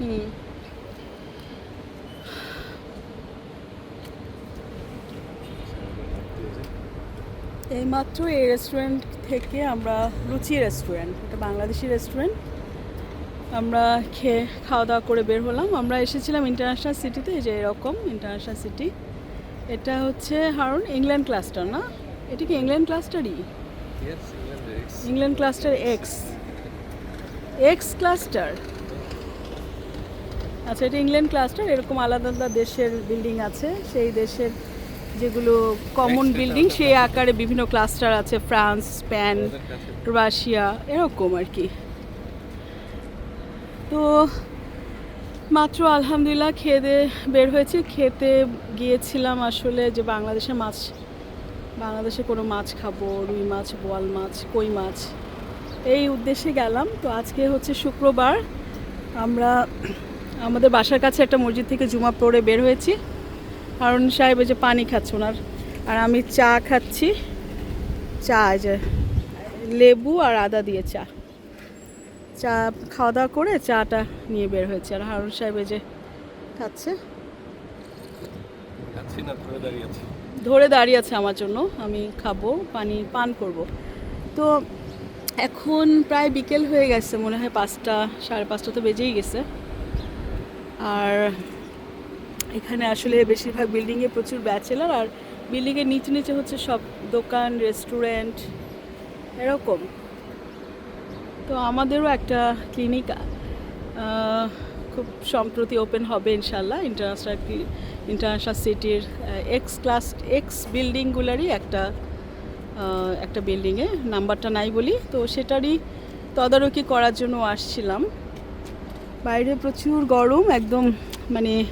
হুম। এইমাত্র এই রেস্টুরেন্ট থেকে আমরা রুচি রেস্টুরেন্ট এটা বাংলাদেশি রেস্টুরেন্ট আমরা খেয়ে খাওয়া দাওয়া করে বের হলাম। আমরা এসেছিলাম ইন্টারন্যাশনাল সিটিতে এই যে এরকম ইন্টারন্যাশনাল সিটি এটা হচ্ছে হারুন ইংল্যান্ড ক্লাস্টার না? এটা কি England ক্লাস্টারই. England cluster X X cluster আচ্ছা এটা ইংল্যান্ড ক্লাস্টার এরকম আলাদা আলাদা দেশের বিল্ডিং আছে। সেই দেশের যেগুলো কমন বিল্ডিং সেই আকারে বিভিন্ন ক্লাস্টার আছে ফ্রান্স স্পেন রাশিয়া এরকম আর কি। তো মাত্র আলহামদুলিল্লাহ খেয়ে বের হয়েছে। খেতে গিয়েছিলাম আসলে যে বাংলাদেশে মাছ বাংলাদেশে কোনো মাছ খাব রুই মাছ বোয়াল মাছ কই মাছ এই উদ্দেশ্যে গেলাম। তো আজকে হচ্ছে শুক্রবার আমরা আমাদের বাসার কাছে একটা মসজিদ থেকে জুমা পড়ে বের হয়েছি। হারুন সাহেব যে পানি খাচ্ছে ওনার। আর আমি চা খাচ্ছি। চা যে লেবু আর আদা দিয়ে চা। চা খাওয়া দাওয়া করে চাটা নিয়ে বের হয়েছে। আর হারুন সাহেব যে খাচ্ছে। ধরে দাঁড়িয়ে আছে আমার জন্য। আমি খাব পানি পান করব। তো এখন প্রায় বিকেল হয়ে গেছে মনে হয় পাঁচটা সাড়ে পাঁচটা তো বেজেই গেছে। আর এখানে আসলে বেশিরভাগ বিল্ডিংয়ে প্রচুর ব্যাচেলার, আর বিল্ডিংয়ের নিচে নিচে হচ্ছে সব দোকান, রেস্টুরেন্ট, এরকম। তো আমাদেরও একটা ক্লিনিক খুব সম্প্রতি ওপেন হবে ইনশাল্লাহ ইন্টারন্যাশনাল ইন্টারন্যাশনাল সিটির এক্স ক্লাস এক্স বিল্ডিংগুলারই একটা একটা বিল্ডিংয়ে, নাম্বারটা নাই বলি। তো সেটারই তদারকি করার জন্য আসছিলাম। বাইরে প্রচুর গরম একদম মানে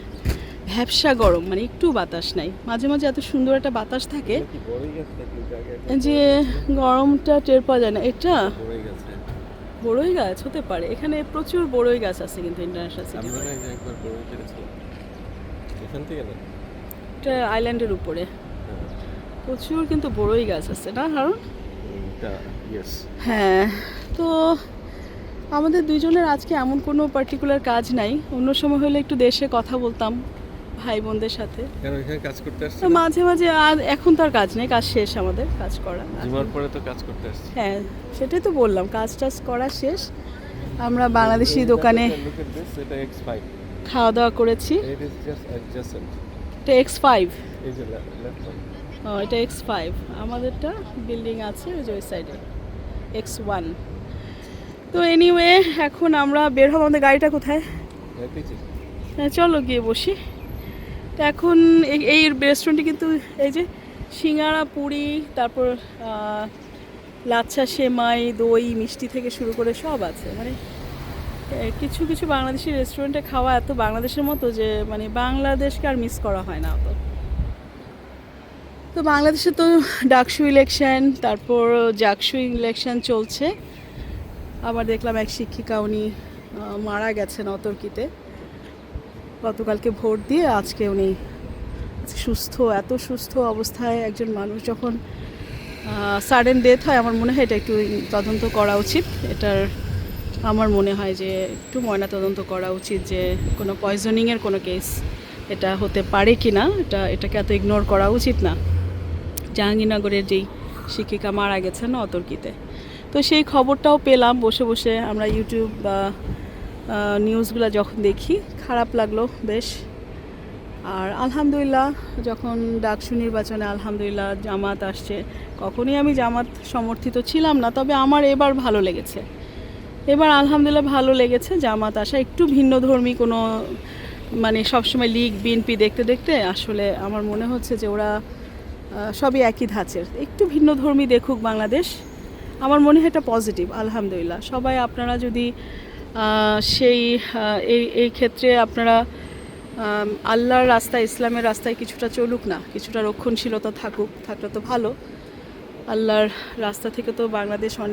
ভ্যাবসা গরম মানে একটু বাতাস নাই। মাঝে মাঝে এত সুন্দর একটা বাতাস থাকে যে গরমটা টের পাওয়া যায় না। এটা? বড়ই গাছ হতে পারে। এখানে প্রচুর বড়ই গাছ আছে কিন্তু ইন্টারন্যাশনাল সিটি এটা আইল্যান্ডের উপরে। হ্যাঁ। প্রচুর কিন্তু বড়ই গাছ আছে না এটা হ্যাঁ। তো আমাদের দুইজনের আজকে এমন কোনো পার্টিকুলার কাজ নাই। অন্য সময় হলে একটু দেশে কথা বলতাম ভাই বোনদের সাথে। কাজ করতে আসছি মাঝে মাঝে আর এখন তো আর কাজ নেই কাজ শেষ আমাদের কাজ করা জুমার পরে তো কাজ করতে আসছি হ্যাঁ সেটাই তো বললাম কাজ টাজ করা শেষ। আমরা বাংলাদেশি দোকানে Look at this, এটা X5 খাওয়া দাওয়া করেছি। এটা এক্স ফাইভ এটা এক্স ফাইভ আমাদেরটা বিল্ডিং আছে ওই যে ওই সাইডে এক্স ওয়ান তো এনিওয়ে এখন আমরা বের হব আমাদের গাড়িটা কোথায়? হ্যাঁ চলো গিয়ে বসি। তো এখন এই- রেস্টুরেন্টে কিন্তু এই যে সিঙ্গারা পুরি তারপর লাচ্ছা সেমাই দই মিষ্টি থেকে শুরু করে সব আছে। মানে কিছু কিছু বাংলাদেশি রেস্টুরেন্টে খাওয়া এত বাংলাদেশের মতো যে মানে বাংলাদেশকে আর মিস করা হয় না অত। তো বাংলাদেশে তো ডাকসু ইলেকশন তারপর জাকসু ইলেকশন চলছে। আবার দেখলাম এক শিক্ষিকা উনি মারা গেছেন অতর্কিতে। গতকালকে ভোট দিয়ে আজকে উনি সুস্থ, এত সুস্থ অবস্থায় একজন মানুষ যখন সাডেন ডেথ হয়, আমার মনে হয় এটা একটু তদন্ত করা উচিত। এটার আমার মনে হয় যে একটু ময়না তদন্ত করা উচিত যে কোনো পয়জনিংয়ের কোনো কেস এটা হতে পারে কি না এটা, এটাকে এত ইগনোর করা উচিত না। জাহাঙ্গীরনগরের যেই শিক্ষিকা মারা গেছেন অতর্কিতে। তো সেই খবরটাও পেলাম, বসে বসে আমরা ইউটিউব বা নিউজগুলো যখন দেখি, খারাপ লাগল বেশ। আর আলহামদুলিল্লাহ, যখন ডাকসু নির্বাচনে আলহামদুলিল্লাহ জামাত আসছে, কখনই আমি জামাত সমর্থিত ছিলাম না, তবে আমার এবার ভালো লেগেছে। এবার আলহামদুলিল্লাহ ভালো লেগেছে, জামাত আসা একটু ভিন্ন ধর্মী কোনো মানে সবসময় লিগ, বিএনপি দেখতে দেখতে আসলে আমার মনে হচ্ছে যে ওরা সবই একই ধাঁচের। একটু ভিন্ন ধর্মী দেখুক বাংলাদেশ। আমার মনে হয় এটা পজিটিভ আলহামদুলিল্লাহ। সবাই আপনারা যদি সেই এই এই ক্ষেত্রে আপনারা আল্লাহর রাস্তায়, ইসলামের রাস্তায় কিছুটা চলুক না, কিছুটা রক্ষণশীলতা থাকুক, থাকলে তো ভালো। আল্লাহর রাস্তা থেকে তো বাংলাদেশ অনেক